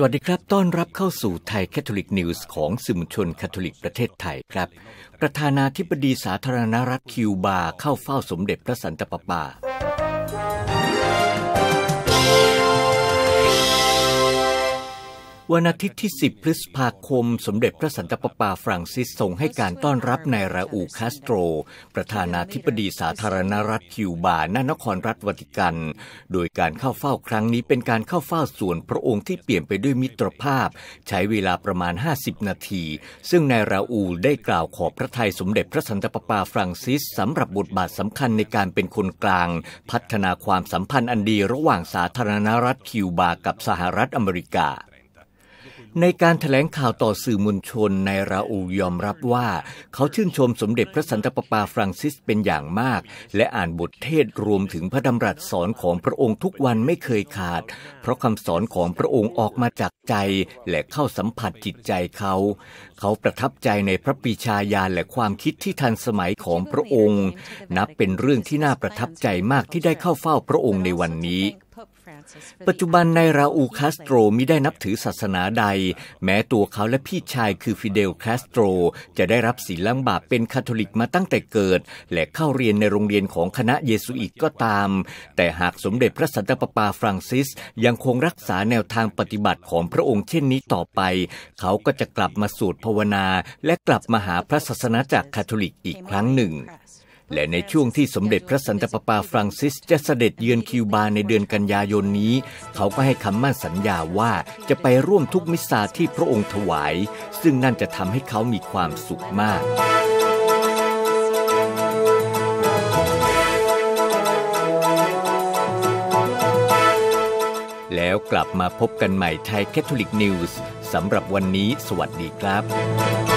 สวัสดีครับ ต้อนรับเข้าสู่ไทยแคทอลิกนิวส์ของสื่อมวลชนคทอลิกประเทศไทยครับ ประธานาธิบดีสาธารณรัฐคิวบาเข้าเฝ้าสมเด็จพระสันตะปาปา วันอาทิตย์ที่ 10 พฤษภาคม สมเด็จพระสันตะปาปาฟรังซิสทรงให้การต้อนรับนายราอูคาสโตร ประธานาธิบดีสาธารณรัฐคิวบาณนครรัฐวาติกัน โดยการเข้าเฝ้าครั้งนี้เป็นการเข้าเฝ้าส่วนพระองค์ที่เปลี่ยนไปด้วยมิตรภาพ ใช้เวลาประมาณ 50 นาที ซึ่งนายราอูได้กล่าวขอบพระทัยสมเด็จพระสันตะปาปาฟรังซิสสำหรับบทบาทสำคัญในการเป็นคนกลาง พัฒนาความสัมพันธ์อันดีระหว่างสาธารณรัฐคิวบากับสหรัฐอเมริกา ในการถแถลงข่าวต่อสื่อมวลชนนายราอูยอมรับว่า เขาชื่นชมสมเด็จพระสันตะปาปาฟรังซิสเป็นอย่างมาก และอ่านบทเทศรวมถึงพระดำรัสสอนของพระองค์ทุกวันไม่เคยขาด เพราะคำสอนของพระองค์ออกมาจากใจ และเข้าสัมผัสจิตใจเขา เขาประทับใจในพระปีชาญาณและความคิดที่ทันสมัยของพระองค์ นับเป็นเรื่องที่น่าประทับใจมากที่ได้เข้าเฝ้าพระองค์ในวันนี้ ปัจจุบันในราอูคาสโตรมิได้นับถือศาสนาใด แม้ตัวเขาและพี่ชายคือฟิเดลคาสโตร จะได้รับศีลลังบาปเป็นคาทอลิกมาตั้งแต่เกิด และเข้าเรียนในโรงเรียนของคณะเยซูอิตก็ตาม แต่หากสมเด็จพระสันตะปาปาฟรังซิสยังคงรักษาแนวทางปฏิบัติของพระองค์เช่นนี้ต่อไป เขาก็จะกลับมาสวดภาวนา และกลับมาหาพระศาสนาจากคาทอลิกอีกครั้งหนึ่ง และในช่วงที่สมเด็จพระสันตะปาปาฟรังซิสจะเสด็จเยือนคิวบาในเดือนกันยายนนี้ เขาก็ให้คำมั่นสัญญาว่าจะไปร่วมทุกมิสซาที่พระองค์ถวาย ซึ่งนั่นจะทำให้เขามีความสุขมากแล้วกลับมาพบกันใหม่ไทยแคทอลิกนิวส์สำหรับวันนี้ สวัสดีครับ